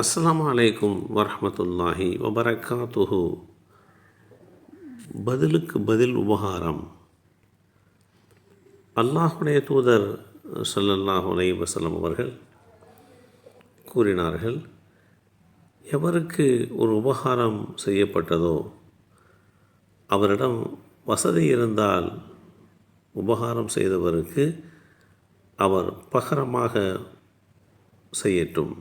அஸ்ஸலாமு அலைக்கும் வரஹ்மத்துல்லாஹி வபரகாத்துஹு. பதிலுக்கு பதில் உபகாரம். அல்லாஹுடைய தூதர் சல்லல்லாஹு அலை வசலம் அவர்கள் கூறினார்கள் எவருக்கு ஒரு உபகாரம் செய்யப்பட்டதோ அவரிடம் வசதி இருந்தால் உபகாரம் செய்தவருக்கு அவர் பகரமாக செய்யட்டும்.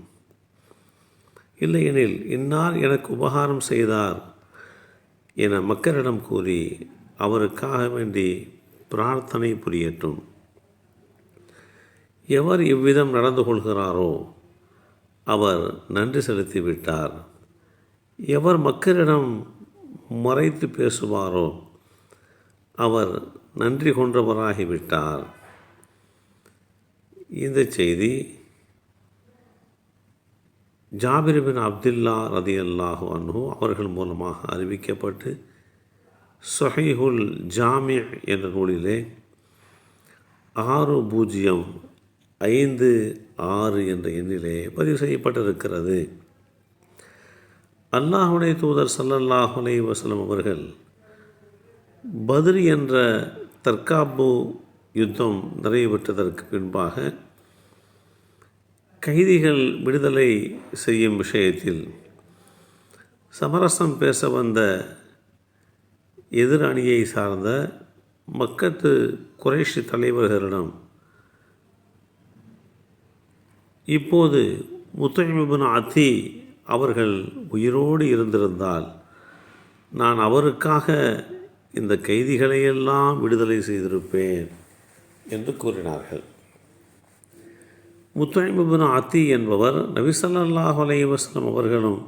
இல்லையெனில் இன்னார் எனக்கு உபகாரம் செய்தார் என மக்களிடம் கூறி அவருக்காக வேண்டி பிரார்த்தனை புரியட்டும். எவர் இவ்விதம் நடந்து கொள்கிறாரோ அவர் நன்றி செலுத்திவிட்டார் எவர் மக்களிடம் மறைத்து பேசுவாரோ அவர் நன்றி கொண்டவராகிவிட்டார் இந்த செய்தி ஜாபிர் பின் அப்துல்லா ரதி அல்லாஹு அன்ஹு அவர்கள் மூலமாக அறிவிக்கப்பட்டு சொஹைஹுல் ஜாமி என்ற நூலிலே ஆறு பூஜ்ஜியம் ஐந்து ஆறு என்ற எண்ணிலே பதிவு செய்யப்பட்டிருக்கிறது. அல்லாஹுடைய தூதர் சல்லல்லாஹுலே வசலம் அவர்கள் பத்ரி என்ற தற்காப்பு யுத்தம் நிறைவேற்றதற்கு பின்பாக கைதிகள் விடுதலை செய்யும் விஷயத்தில் சமரசம் பேச வந்த எதிர் அணியை சார்ந்த மக்கத்து குறைஷி தலைவர்களிடம் இப்போது முத்தமிபின் அத்தி அவர்கள் உயிரோடு இருந்திருந்தால் நான் அவருக்காக இந்த கைதிகளையெல்லாம் விடுதலை செய்திருப்பேன் என்று கூறினார்கள். முத்தமிபின் அத்தி என்பவர் நபிசல்லாஹ் அலைவசனம் அவர்களும்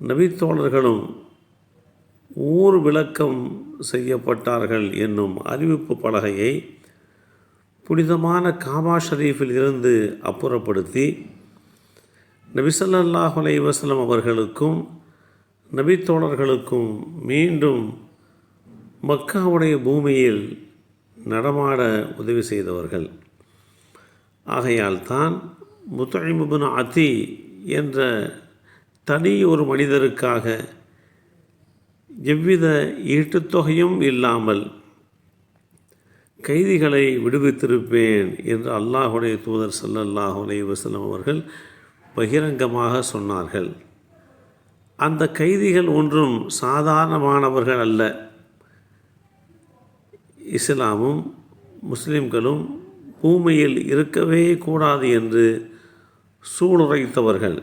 நபித்தோழர்களும் ஊர் விளக்கம் செய்யப்பட்டார்கள் என்னும் அறிவிப்பு பலகையை புனிதமான காபா ஷரீஃபில் இருந்து அப்புறப்படுத்தி நபிசல்லாஹ் அலைவசலம் அவர்களுக்கும் நபித்தோழர்களுக்கும் மீண்டும் மக்காவுடைய பூமியில் நடமாட உதவி செய்தவர்கள். ஆகையால் தான் முத்தழிமுபின் அதி என்ற தனி ஒரு மனிதருக்காக எவ்வித ஈட்டுத்தொகையும் இல்லாமல் கைதிகளை விடுவித்திருப்பேன் என்று அல்லாஹுடைய தூதர் சல்லல்லாஹு வசலம் அவர்கள் பகிரங்கமாக சொன்னார்கள். அந்த கைதிகள் ஒன்றும் சாதாரணமானவர்கள் அல்ல. இஸ்லாமும் முஸ்லிம்களும் பூமியில் இருக்கவே கூடாது என்று சூளுரைத்தவர்கள்.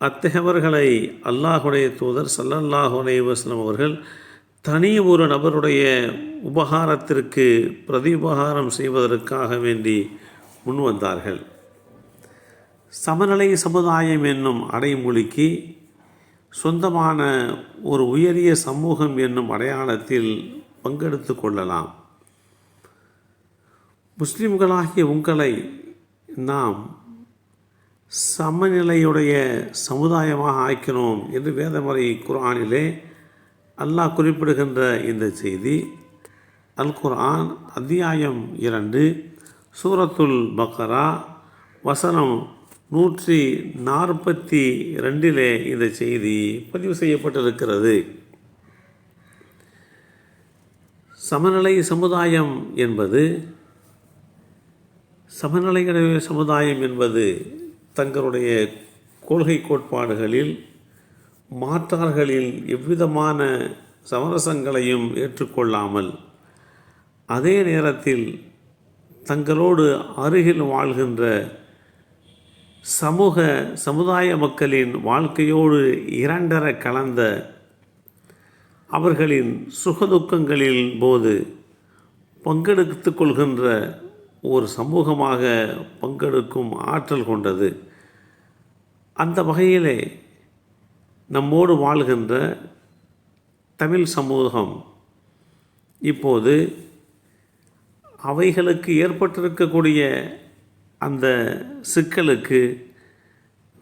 அத்தகையவர்களை அல்லாஹுடைய தூதர் சல்லல்லாஹு அலைஹி அவர்கள் தனி ஒரு நபருடைய உபகாரத்திற்கு பிரதிபகாரம் செய்வதற்காக வேண்டி முன்வந்தார்கள் சமநிலை சமுதாயம் என்னும் அடைமொழிக்கு சொந்தமான ஒரு உயரிய சமூகம் என்னும் அடையாளத்தில் பங்கெடுத்து கொள்ளலாம். முஸ்லிம்களாகிய உங்களை நாம் சமநிலையுடைய சமுதாயமாக ஆக்கினோம் என்று வேதமறை குரானிலே அல்லாஹ் குறிப்பிடுகின்ற இந்த செய்தி. அல் குர்ஆன் அத்தியாயம் இரண்டு சூரத்துல் பக்கரா வசனம் நூற்றி நாற்பத்தி ரெண்டிலே இந்த செய்தி பதிவு செய்யப்பட்டிருக்கிறது. சமநிலை சமுதாயம் என்பது சமநிலையுடைய சமுதாயம் என்பது தங்களுடைய கொள்கை கோட்பாடுகளில் மாற்றார்களில் எவ்விதமான சமரசங்களையும் ஏற்றுக்கொள்ளாமல் அதே நேரத்தில் தங்களோடு அருகில் வாழ்கின்ற சமூக சமுதாய மக்களின் வாழ்க்கையோடு இரண்டர கலந்த அவர்களின் சுகதுக்கங்களின் போது பங்கெடுத்து கொள்கின்ற ஒரு சமூகமாக பங்கெடுக்கும் ஆற்றல் கொண்டது. அந்த வகையிலே நம்மோடு வாழ்கின்ற தமிழ் சமூகம் இப்போது அவைகளுக்கு ஏற்பட்டிருக்கக்கூடிய அந்த சிக்கலுக்கு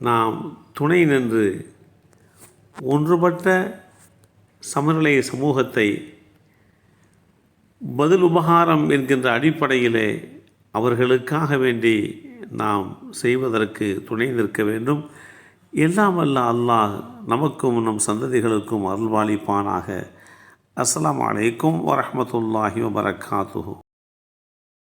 நாம் துணை நின்று ஒன்றுபட்ட சமநிலை சமூகத்தை பதில் உபகாரம் என்கின்ற அடிப்படையிலே அவர்களுக்காக வேண்டி நாம் செய்வதற்கு துணை நிற்க வேண்டும். எல்லாம் அல்ல அல்லாஹ் நமக்கும் நம் சந்ததிகளுக்கும் அருள்வாளிப்பானாக. அஸ்லாம் அலைக்கும் வரமத்துல்லாஹி வபரகாத்துஹு